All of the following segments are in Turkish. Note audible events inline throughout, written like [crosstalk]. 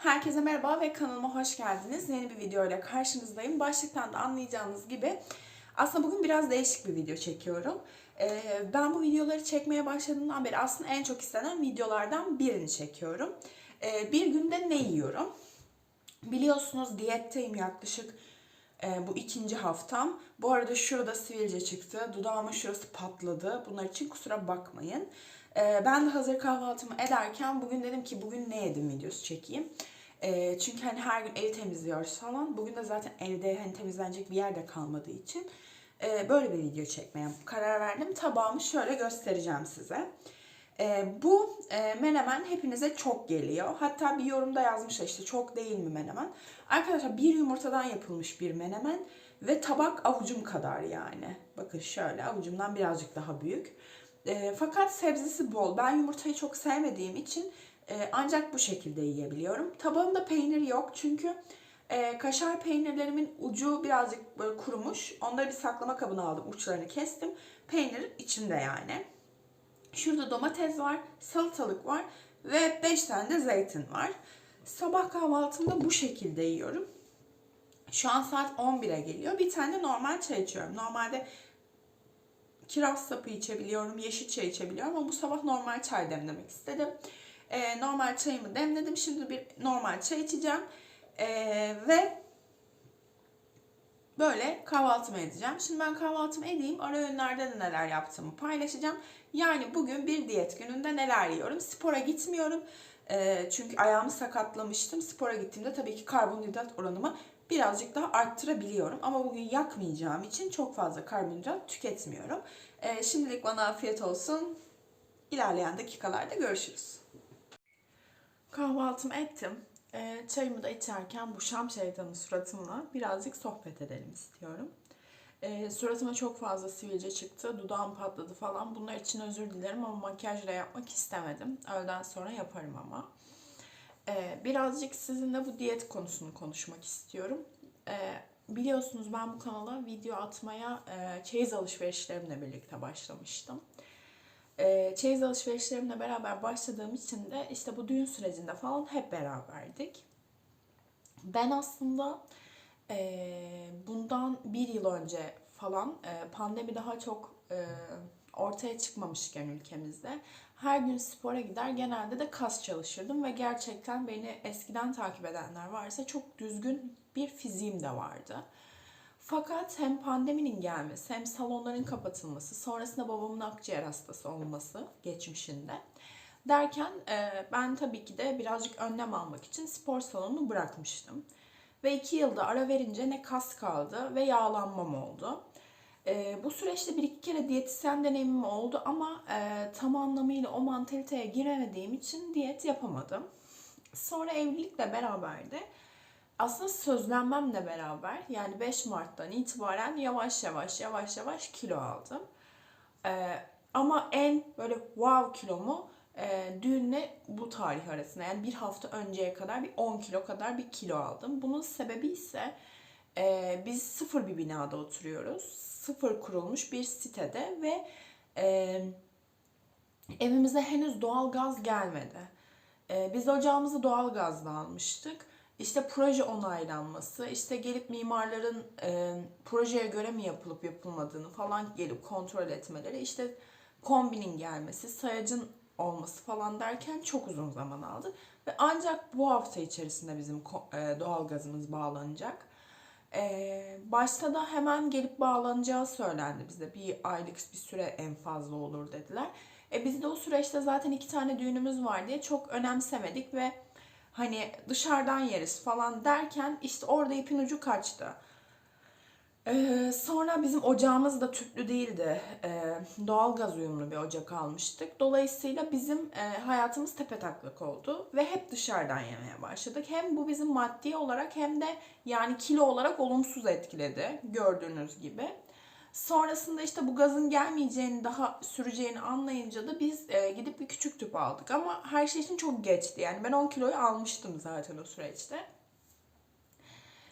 Herkese merhaba ve kanalıma hoş geldiniz. Yeni bir video ile karşınızdayım. Başlıktan da anlayacağınız gibi aslında bugün biraz değişik bir video çekiyorum. Ee, ben bu videoları çekmeye başladığımdan beri aslında en çok istenen videolardan birini çekiyorum. Ee, bir günde ne yiyorum? Biliyorsunuz diyetteyim yaklaşık e, bu ikinci haftam. Bu arada şurada sivilce çıktı. Dudağımın şurası patladı. Bunlar için kusura bakmayın. E, ben de hazır kahvaltımı ederken bugün dedim ki bugün ne yedim videosu çekeyim. E, çünkü hani her gün evi temizliyoruz falan. Bugün de zaten evde hani temizlenecek bir yer de kalmadığı için e, böyle bir video çekmeye karar verdim. Tabağımı şöyle göstereceğim size. E, bu e, menemen hepinize çok geliyor. Hatta bir yorumda yazmışlar işte çok değil mi menemen. Arkadaşlar bir yumurtadan yapılmış bir menemen ve tabak avucum kadar yani. Bakın şöyle avucumdan birazcık daha büyük. E, fakat sebzesi bol. Ben yumurtayı çok sevmediğim için e, ancak bu şekilde yiyebiliyorum. Tabağımda peynir yok çünkü e, kaşar peynirlerimin ucu birazcık böyle kurumuş. Onları bir saklama kabına aldım. Uçlarını kestim. Peynir içinde yani. Şurada domates var, salatalık var ve 5 tane de zeytin var. Sabah kahvaltımda bu şekilde yiyorum. Şu an saat 11'e geliyor. Bir tane de normal çay içiyorum. Normalde kiraz sapı içebiliyorum, yeşil çay içebiliyorum ama bu sabah normal çay demlemek istedim. Ee, normal çayımı demledim. Şimdi bir normal çay içeceğim. Ee, ve böyle kahvaltımı edeceğim. Şimdi ben kahvaltımı edeyim. Ara öğünlerde de neler yaptığımı paylaşacağım. Yani bugün bir diyet gününde neler yiyorum. Spora gitmiyorum. Çünkü ayağımı sakatlamıştım. Spora gittiğimde tabii ki karbonhidrat oranımı birazcık daha arttırabiliyorum. Ama bugün yakmayacağım için çok fazla karbonhidrat tüketmiyorum. Ee, şimdilik bana afiyet olsun. İlerleyen dakikalarda görüşürüz. Kahvaltımı ettim. Ee, çayımı da içerken bu şam şeytanın suratımla birazcık sohbet edelim istiyorum. Ee, suratıma çok fazla sivilce çıktı. Dudağım patladı falan. Bunlar için özür dilerim ama makyajla yapmak istemedim. Öğleden sonra yaparım ama. Ee, birazcık sizinle bu diyet konusunu konuşmak istiyorum. Ee, biliyorsunuz ben bu kanala video atmaya e, çeyiz alışverişlerimle birlikte başlamıştım. E, çeyiz alışverişlerimle beraber başladığım için de işte bu düğün sürecinde falan hep beraberdik. Ben aslında e, bundan bir yıl önce falan pandemi daha çok ortaya çıkmamışken ülkemizde her gün spora gider genelde de kas çalışırdım ve gerçekten beni eskiden takip edenler varsa çok düzgün bir fiziğim de vardı. Fakat hem pandeminin gelmesi hem salonların kapatılması sonrasında babamın akciğer hastası olması geçmişinde derken ben tabii ki de birazcık önlem almak için spor salonunu bırakmıştım. Ve iki yılda ara verince ne kas kaldı ve yağlanmam oldu. E, bu süreçte bir iki kere diyetisyen deneyimim oldu ama e, tam anlamıyla o mantaliteye giremediğim için diyet yapamadım. Sonra evlilikle beraber de aslında sözlenmemle beraber yani 5 Mart'tan itibaren yavaş yavaş yavaş yavaş kilo aldım. E, ama en böyle wow kilomu e, düğünle bu tarih arasında yani bir hafta önceye kadar bir 10 kilo kadar bir kilo aldım. Bunun sebebi ise e, biz sıfır bir binada oturuyoruz. Sıfır kurulmuş bir sitede ve e, evimize henüz doğal gaz gelmedi. E, biz ocağımızı doğal gazla almıştık. İşte proje onaylanması, işte gelip mimarların e, projeye göre mi yapılıp yapılmadığını falan gelip kontrol etmeleri, işte kombinin gelmesi, sayacın olması falan derken çok uzun zaman aldı. Ve ancak bu hafta içerisinde bizim e, doğal gazımız bağlanacak. Ee, başta da hemen gelip bağlanacağı söylendi bize. Bir aylık bir süre en fazla olur dediler. E biz de o süreçte zaten iki tane düğünümüz var diye çok önemsemedik ve hani dışarıdan yeriz falan derken işte orada ipin ucu kaçtı. Ee, sonra bizim ocağımız da tüplü değildi. Ee, doğalgaz uyumlu bir ocak almıştık. Dolayısıyla bizim e, hayatımız tepetaklak oldu ve hep dışarıdan yemeye başladık. Hem bu bizim maddi olarak hem de yani kilo olarak olumsuz etkiledi gördüğünüz gibi. Sonrasında işte bu gazın gelmeyeceğini, daha süreceğini anlayınca da biz e, gidip bir küçük tüp aldık. Ama her şey için çok geçti. Yani ben 10 kiloyu almıştım zaten o süreçte.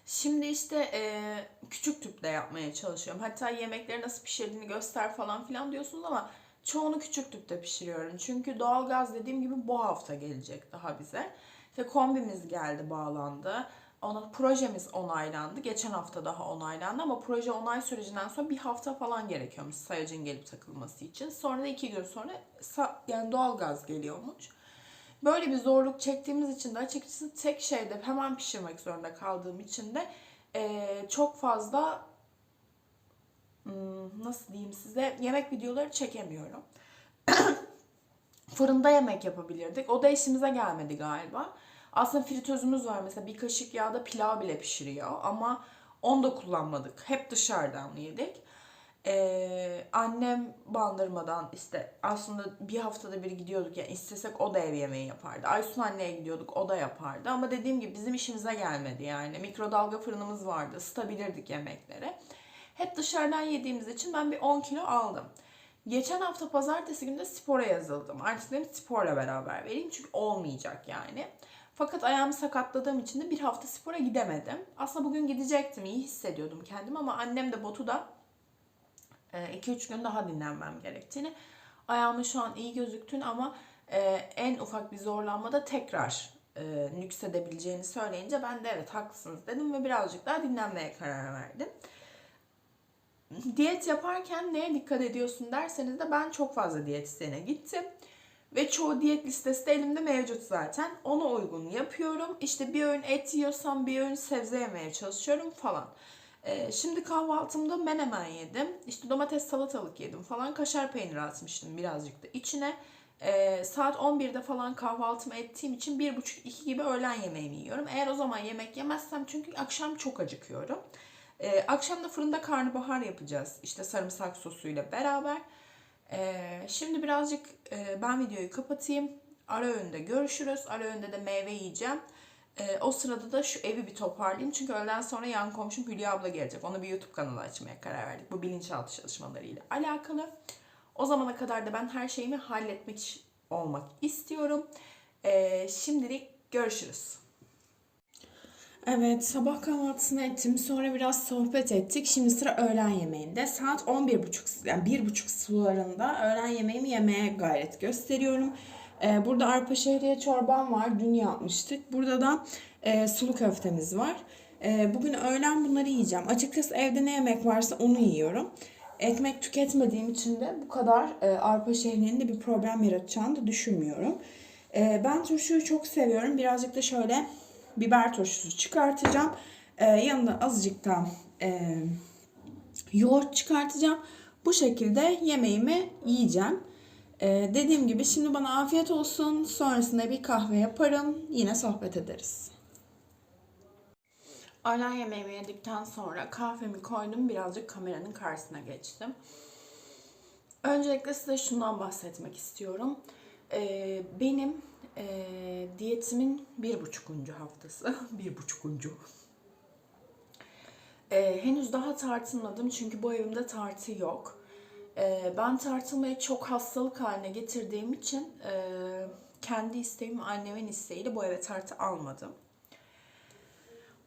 Şimdi işte e, küçük tüple yapmaya çalışıyorum. Hatta yemekleri nasıl pişirdiğini göster falan filan diyorsunuz ama çoğunu küçük tüpte pişiriyorum. Çünkü doğalgaz dediğim gibi bu hafta gelecek daha bize. İşte kombimiz geldi, bağlandı. Ona projemiz onaylandı. Geçen hafta daha onaylandı ama proje onay sürecinden sonra bir hafta falan gerekiyormuş sayacın gelip takılması için. Sonra da iki gün sonra yani doğalgaz geliyormuş. Böyle bir zorluk çektiğimiz için de açıkçası tek şeyde hemen pişirmek zorunda kaldığım için de eee, çok fazla hmm, nasıl diyeyim size yemek videoları çekemiyorum. [coughs] Fırında yemek yapabilirdik. O da işimize gelmedi galiba. Aslında fritözümüz var mesela bir kaşık yağda pilav bile pişiriyor ama onu da kullanmadık. Hep dışarıdan yedik. Ee, annem bandırmadan işte aslında bir haftada bir gidiyorduk yani istesek o da ev yemeği yapardı. Aysun anneye gidiyorduk o da yapardı ama dediğim gibi bizim işimize gelmedi yani. Mikrodalga fırınımız vardı ısıtabilirdik yemekleri. Hep dışarıdan yediğimiz için ben bir 10 kilo aldım. Geçen hafta pazartesi günü de spora yazıldım. Artık dedim sporla beraber vereyim çünkü olmayacak yani. Fakat ayağımı sakatladığım için de bir hafta spora gidemedim. Aslında bugün gidecektim, iyi hissediyordum kendimi ama annem de Botu da 2-3 gün daha dinlenmem gerektiğini, ayağımın şu an iyi gözüktüğünü ama e, en ufak bir zorlanmada tekrar e, nüksedebileceğini söyleyince ben de evet haklısınız dedim ve birazcık daha dinlenmeye karar verdim. Diyet yaparken neye dikkat ediyorsun derseniz de ben çok fazla diyetisyene gittim. Ve çoğu diyet listesi de elimde mevcut zaten. Ona uygun yapıyorum. İşte bir öğün et yiyorsam bir öğün sebze yemeye çalışıyorum falan. Ee, şimdi kahvaltımda menemen yedim. İşte domates salatalık yedim falan. Kaşar peyniri atmıştım birazcık da içine. Ee, saat 11'de falan kahvaltımı ettiğim için 1.30-2 gibi öğlen yemeğimi yiyorum. Eğer o zaman yemek yemezsem çünkü akşam çok acıkıyorum. Ee, akşam da fırında karnabahar yapacağız. İşte sarımsak sosuyla beraber. Ee, şimdi birazcık e, ben videoyu kapatayım. Ara öğünde görüşürüz. Ara öğünde de meyve yiyeceğim. Ee, o sırada da şu evi bir toparlayayım. Çünkü öğleden sonra yan komşum Hülya abla gelecek. Ona bir YouTube kanalı açmaya karar verdik. Bu bilinçaltı çalışmalarıyla alakalı. O zamana kadar da ben her şeyimi halletmek olmak istiyorum. Ee, şimdilik görüşürüz. Evet, sabah kahvaltısını ettim. Sonra biraz sohbet ettik. Şimdi sıra öğlen yemeğinde. Saat 11.30 yani 1.30 sularında öğlen yemeğimi yemeye gayret gösteriyorum. Ee, burada arpa şehriye çorbam var. Dün yapmıştık. Burada da e, sulu köftemiz var. E, bugün öğlen bunları yiyeceğim. Açıkçası evde ne yemek varsa onu yiyorum. Ekmek tüketmediğim için de bu kadar e, arpa şehrinin de bir problem yaratacağını da düşünmüyorum. E, ben turşuyu çok seviyorum. Birazcık da şöyle biber turşusu çıkartacağım. Ee, yanında azıcık da e, yoğurt çıkartacağım. Bu şekilde yemeğimi yiyeceğim. Ee, dediğim gibi şimdi bana afiyet olsun. Sonrasında bir kahve yaparım. Yine sohbet ederiz. Öğlen yemeğimi yedikten sonra kahvemi koydum. Birazcık kameranın karşısına geçtim. Öncelikle size şundan bahsetmek istiyorum. Ee, benim e, diyetimin bir buçukuncu haftası. [laughs] bir buçukuncu. E, henüz daha tartılmadım çünkü bu evimde tartı yok. E, ben tartılmayı çok hastalık haline getirdiğim için e, kendi isteğim, annemin isteğiyle bu eve tartı almadım.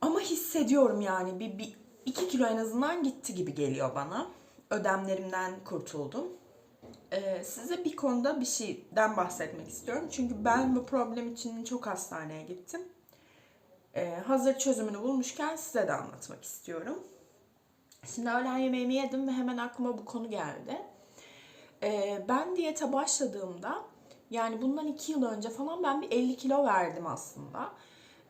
Ama hissediyorum yani bir, bir iki kilo en azından gitti gibi geliyor bana. Ödemlerimden kurtuldum. Ee, size bir konuda bir şeyden bahsetmek istiyorum. Çünkü ben bu problem için çok hastaneye gittim. Ee, hazır çözümünü bulmuşken size de anlatmak istiyorum. Şimdi öğlen yemeğimi yedim ve hemen aklıma bu konu geldi. Ee, ben diyete başladığımda yani bundan iki yıl önce falan ben bir 50 kilo verdim aslında.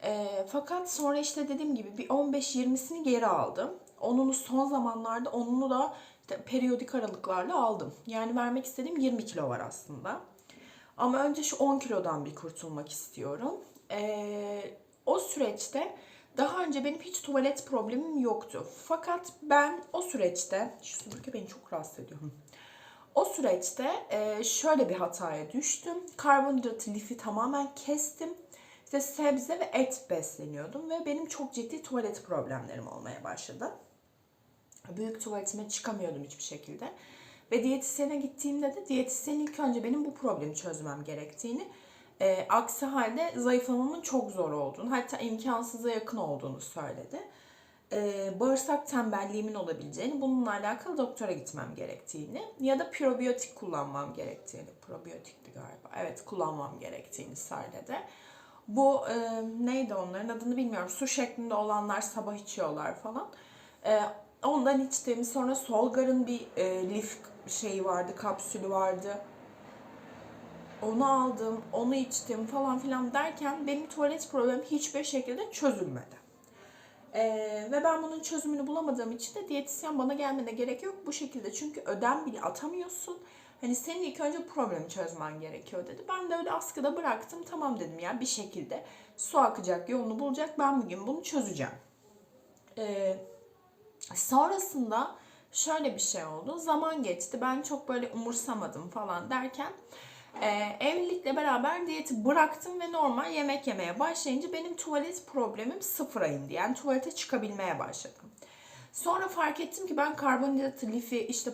Ee, fakat sonra işte dediğim gibi bir 15-20'sini geri aldım. Onunu son zamanlarda onunu da periyodik aralıklarla aldım. Yani vermek istediğim 20 kilo var aslında. Ama önce şu 10 kilodan bir kurtulmak istiyorum. Ee, o süreçte daha önce benim hiç tuvalet problemim yoktu. Fakat ben o süreçte, şu süpürge beni çok rahatsız ediyor. O süreçte e, şöyle bir hataya düştüm. Karbonhidratı, lifi tamamen kestim. İşte sebze ve et besleniyordum ve benim çok ciddi tuvalet problemlerim olmaya başladı büyük tuvaletime çıkamıyordum hiçbir şekilde. Ve diyetisyene gittiğimde de diyetisyen ilk önce benim bu problemi çözmem gerektiğini, e, aksi halde zayıflamamın çok zor olduğunu, hatta imkansıza yakın olduğunu söyledi. E, bağırsak tembelliğimin olabileceğini, bununla alakalı doktora gitmem gerektiğini ya da probiyotik kullanmam gerektiğini, probiyotikti galiba, evet kullanmam gerektiğini söyledi. Bu e, neydi onların adını bilmiyorum. Su şeklinde olanlar sabah içiyorlar falan. E, ondan içtim. Sonra Solgar'ın bir e, lif şeyi vardı, kapsülü vardı. Onu aldım, onu içtim falan filan derken benim tuvalet problemim hiçbir şekilde çözülmedi. Ee, ve ben bunun çözümünü bulamadığım için de diyetisyen bana gelmene gerek yok bu şekilde. Çünkü ödem bile atamıyorsun. Hani senin ilk önce problemi çözmen gerekiyor dedi. Ben de öyle askıda bıraktım. Tamam dedim ya bir şekilde su akacak yolunu bulacak. Ben bugün bunu çözeceğim. Ee, sonrasında şöyle bir şey oldu. Zaman geçti. Ben çok böyle umursamadım falan derken e, evlilikle beraber diyeti bıraktım ve normal yemek yemeye başlayınca benim tuvalet problemim sıfıra indi. Yani tuvalete çıkabilmeye başladım. Sonra fark ettim ki ben karbonhidratı, lifi işte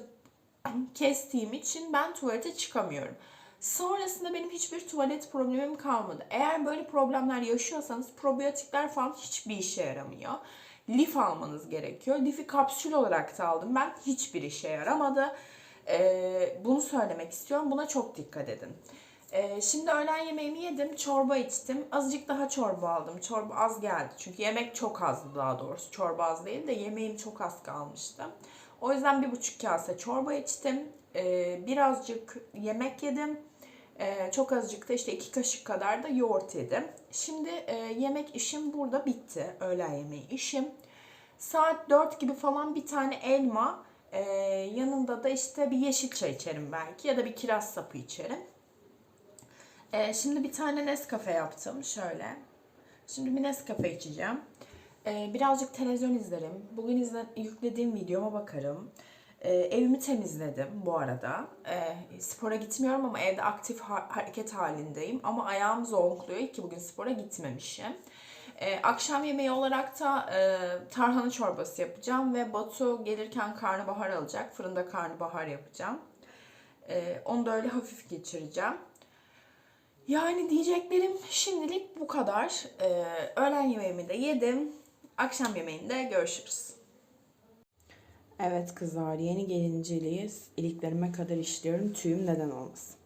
kestiğim için ben tuvalete çıkamıyorum. Sonrasında benim hiçbir tuvalet problemim kalmadı. Eğer böyle problemler yaşıyorsanız probiyotikler falan hiçbir işe yaramıyor. Lif almanız gerekiyor. Lifi kapsül olarak da aldım ben. Hiçbir işe yaramadı. Ee, bunu söylemek istiyorum. Buna çok dikkat edin. Ee, şimdi öğlen yemeğimi yedim, çorba içtim. Azıcık daha çorba aldım. Çorba az geldi. Çünkü yemek çok azdı daha doğrusu. Çorba az değil de yemeğim çok az kalmıştı. O yüzden bir buçuk kase çorba içtim. Ee, birazcık yemek yedim. Ee, çok azıcık da işte iki kaşık kadar da yoğurt yedim. Şimdi e, yemek işim burada bitti. Öğlen yemeği işim. Saat 4 gibi falan bir tane elma, e, yanında da işte bir yeşil çay içerim belki ya da bir kiraz sapı içerim. E, şimdi bir tane Nescafe yaptım şöyle. Şimdi bir Nescafe içeceğim. E, birazcık televizyon izlerim. Bugün izle, yüklediğim videoma bakarım. E, evimi temizledim bu arada. E, spora gitmiyorum ama evde aktif ha- hareket halindeyim. Ama ayağım zonkluyor ki bugün spora gitmemişim. E, akşam yemeği olarak da e, tarhana çorbası yapacağım ve Batu gelirken karnabahar alacak. Fırında karnabahar yapacağım. E, onu da öyle hafif geçireceğim. Yani diyeceklerim şimdilik bu kadar. E, öğlen yemeğimi de yedim. Akşam yemeğinde görüşürüz. Evet kızlar yeni gelinceliyiz. İliklerime kadar işliyorum. Tüyüm neden olmasın.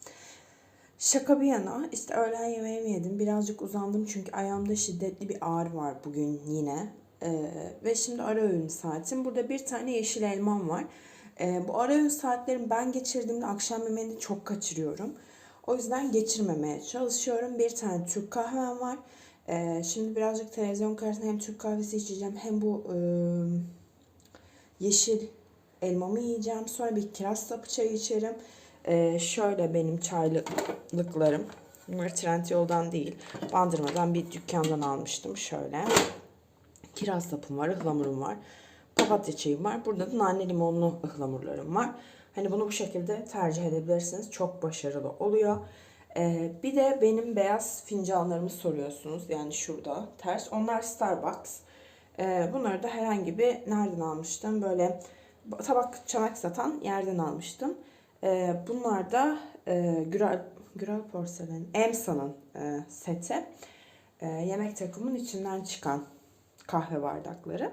Şaka bir yana işte öğlen yemeğimi yedim. Birazcık uzandım çünkü ayağımda şiddetli bir ağrı var bugün yine. Ee, ve şimdi ara öğün saatim. Burada bir tane yeşil elmam var. Ee, bu ara öğün saatlerimi ben geçirdiğimde akşam yemeğini çok kaçırıyorum. O yüzden geçirmemeye çalışıyorum. Bir tane Türk kahvem var. Ee, şimdi birazcık televizyon karşısında hem Türk kahvesi içeceğim hem bu e, yeşil elmamı yiyeceğim. Sonra bir kiraz sapı çayı içerim. Ee, şöyle benim çaylıklarım. Bunlar Trendyol'dan değil. Bandırmadan bir dükkandan almıştım. Şöyle. Kiraz sapım var, ıhlamurum var. Papatya çayım var. Burada da nane limonlu ıhlamurlarım var. Hani bunu bu şekilde tercih edebilirsiniz. Çok başarılı oluyor. Ee, bir de benim beyaz fincanlarımı soruyorsunuz. Yani şurada ters. Onlar Starbucks. Ee, bunları da herhangi bir nereden almıştım? Böyle tabak çanak satan yerden almıştım. Ee, bunlar da e, Gürel, Gürel Porselen, Emsa'nın e, seti. E, yemek takımının içinden çıkan kahve bardakları.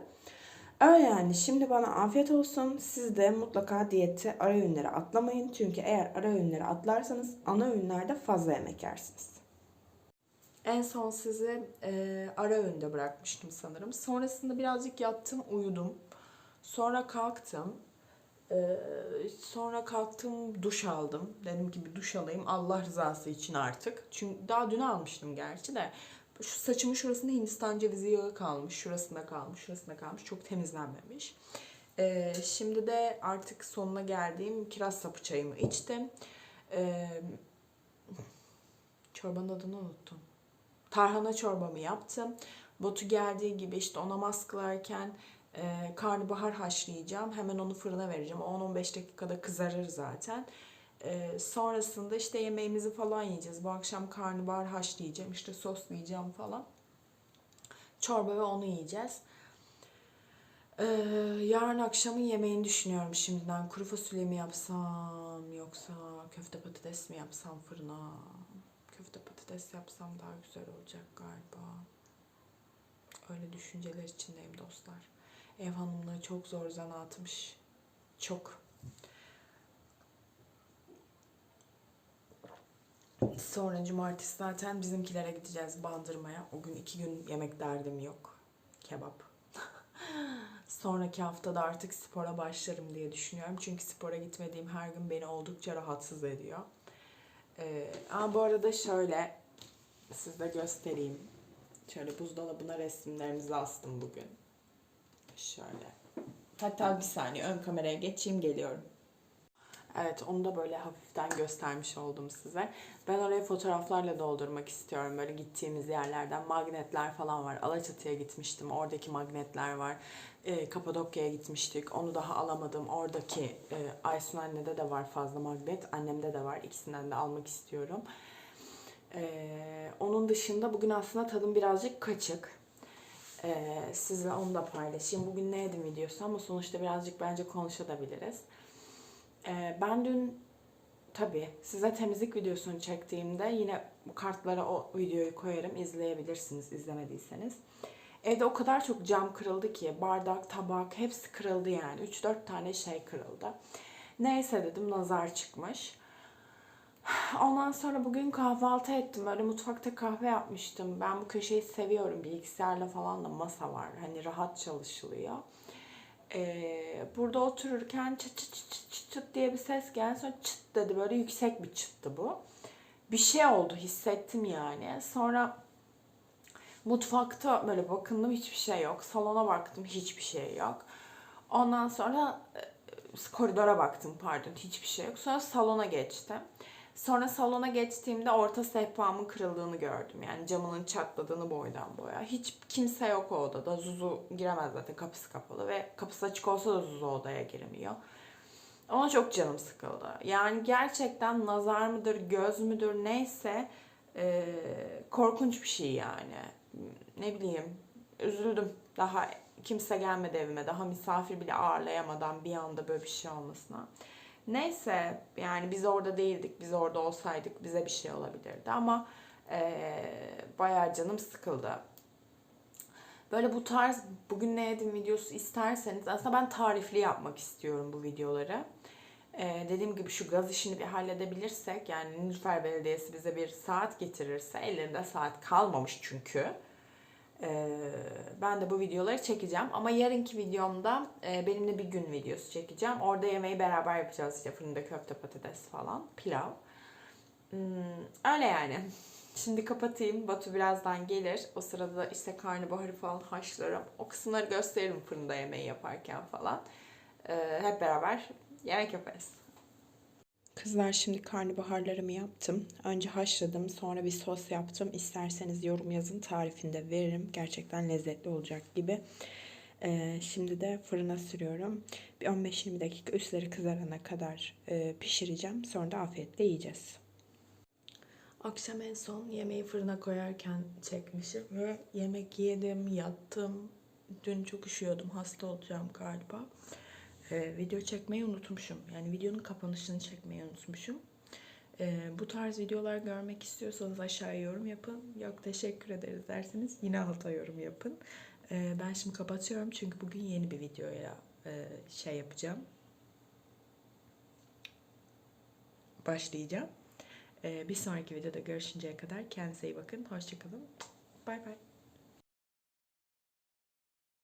Öyle yani şimdi bana afiyet olsun. Siz de mutlaka diyeti ara öğünleri atlamayın. Çünkü eğer ara öğünleri atlarsanız ana öğünlerde fazla yemek yersiniz. En son sizi e, ara öğünde bırakmıştım sanırım. Sonrasında birazcık yattım, uyudum. Sonra kalktım. Ee, sonra kalktım duş aldım. Dedim ki bir duş alayım Allah rızası için artık. Çünkü daha dün almıştım gerçi de. Şu saçımın şurasında Hindistan cevizi yağı kalmış. Şurasında kalmış, şurasında kalmış. Çok temizlenmemiş. Ee, şimdi de artık sonuna geldiğim kiraz sapı çayımı içtim. Ee, çorbanın adını unuttum. Tarhana çorbamı yaptım. Botu geldiği gibi işte ona masklarken e, karnabahar haşlayacağım. Hemen onu fırına vereceğim. 10-15 dakikada kızarır zaten. E, sonrasında işte yemeğimizi falan yiyeceğiz. Bu akşam karnabahar haşlayacağım. işte soslayacağım falan. Çorba ve onu yiyeceğiz. E, yarın akşamın yemeğini düşünüyorum şimdiden. Kuru fasulye mi yapsam yoksa köfte patates mi yapsam fırına? Köfte patates yapsam daha güzel olacak galiba. Öyle düşünceler içindeyim dostlar. Ev hanımlığı çok zor zanaatmış. Çok. Sonra cumartesi zaten bizimkilere gideceğiz bandırmaya. O gün iki gün yemek derdim yok. Kebap. [laughs] Sonraki haftada artık spora başlarım diye düşünüyorum. Çünkü spora gitmediğim her gün beni oldukça rahatsız ediyor. Ee, ama bu arada şöyle size göstereyim. Şöyle buzdolabına resimlerimizi astım bugün. Şöyle. Hatta bir saniye ön kameraya geçeyim geliyorum. Evet onu da böyle hafiften göstermiş oldum size. Ben oraya fotoğraflarla doldurmak istiyorum. Böyle gittiğimiz yerlerden magnetler falan var. Alaçatı'ya gitmiştim. Oradaki magnetler var. Ee, Kapadokya'ya gitmiştik. Onu daha alamadım. Oradaki e, Aysun annede de var fazla magnet. Annemde de var. İkisinden de almak istiyorum. Ee, onun dışında bugün aslında tadım birazcık kaçık. Ee, sizle onu da paylaşayım. Bugün ne yedim videosu ama sonuçta birazcık bence konuşabiliriz. Ee, ben dün tabii size temizlik videosunu çektiğimde yine bu kartlara o videoyu koyarım. izleyebilirsiniz izlemediyseniz. Evde o kadar çok cam kırıldı ki bardak, tabak hepsi kırıldı yani. 3-4 tane şey kırıldı. Neyse dedim nazar çıkmış. Ondan sonra bugün kahvaltı ettim. Öyle mutfakta kahve yapmıştım. Ben bu köşeyi seviyorum. Bilgisayarla falan da masa var. Hani rahat çalışılıyor. Ee, burada otururken çıt çıt çıt çıt çıt çıt diye bir ses geldi. Sonra çıt dedi. Böyle yüksek bir çıttı bu. Bir şey oldu. Hissettim yani. Sonra mutfakta böyle bakındım. Hiçbir şey yok. Salona baktım. Hiçbir şey yok. Ondan sonra e, koridora baktım pardon. Hiçbir şey yok. Sonra salona geçtim. Sonra salona geçtiğimde orta sehpamın kırıldığını gördüm. Yani camının çatladığını boydan boya. Hiç kimse yok o odada. Zuzu giremez zaten kapısı kapalı ve kapısı açık olsa da Zuzu odaya giremiyor. Ona çok canım sıkıldı. Yani gerçekten nazar mıdır, göz müdür neyse e, korkunç bir şey yani. Ne bileyim üzüldüm. Daha kimse gelmedi evime. Daha misafir bile ağırlayamadan bir anda böyle bir şey olmasına. Neyse yani biz orada değildik. Biz orada olsaydık bize bir şey olabilirdi ama e, bayağı canım sıkıldı. Böyle bu tarz bugün ne yedim videosu isterseniz aslında ben tarifli yapmak istiyorum bu videoları. Ee, dediğim gibi şu gaz işini bir halledebilirsek yani Nilüfer Belediyesi bize bir saat getirirse ellerinde saat kalmamış çünkü. Ee, ben de bu videoları çekeceğim ama yarınki videomda e, benimle bir gün videosu çekeceğim. Orada yemeği beraber yapacağız işte fırında köfte patates falan pilav. Hmm, öyle yani. [laughs] Şimdi kapatayım. Batu birazdan gelir. O sırada işte karnabaharı falan haşlarım. O kısımları gösteririm fırında yemeği yaparken falan. Ee, hep beraber yemek yaparız. Kızlar şimdi karnabaharlarımı yaptım. Önce haşladım, sonra bir sos yaptım. İsterseniz yorum yazın, tarifinde veririm. Gerçekten lezzetli olacak gibi. Ee, şimdi de fırına sürüyorum. Bir 15-20 dakika üstleri kızarana kadar e, pişireceğim. Sonra da afiyetle yiyeceğiz. Akşam en son yemeği fırına koyarken çekmişim ve yemek yedim, yattım. Dün çok üşüyordum, hasta olacağım galiba. Ee, video çekmeyi unutmuşum. Yani videonun kapanışını çekmeyi unutmuşum. Ee, bu tarz videolar görmek istiyorsanız aşağıya yorum yapın. Yok teşekkür ederiz derseniz yine alta yorum yapın. Ee, ben şimdi kapatıyorum çünkü bugün yeni bir videoya e, şey yapacağım. Başlayacağım. Ee, bir sonraki videoda görüşünceye kadar kendinize iyi bakın. Hoşçakalın. Bay bay.